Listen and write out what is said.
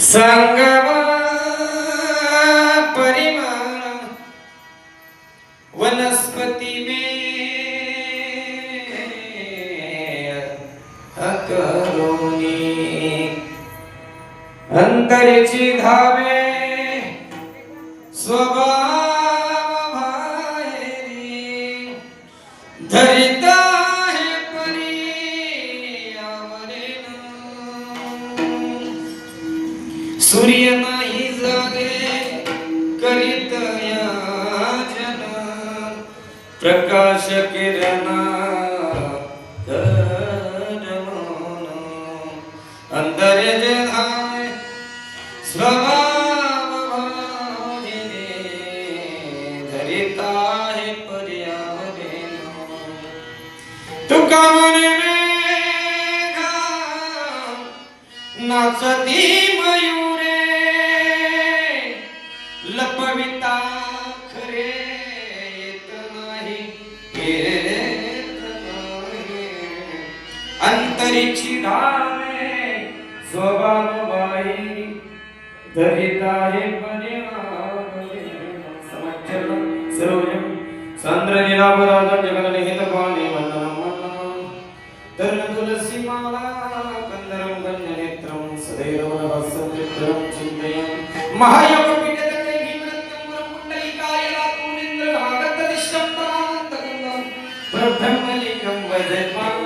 संगम परिमाण वनस्पती मे अकरोनी अंतरेची धावे स्वभाव सूर्य नाही जागे करीत याचन. प्रकाश किरण अंदर जे धाय स्वभाव धरिता हे पर्यावरेन तुका म्हणे नाचती परिचिदाने स्वभाववाई धरिताये परिवारे समच्छल सरोजम चंद्र निरापराध जगन निहित पाने वंदनम वंदनम तरण तुलसी माला कंदरम गण्य नेत्रम सदैव नभस्सं चित्रम चिंतयम् महायोग ब्रह्मलिंगं वदन्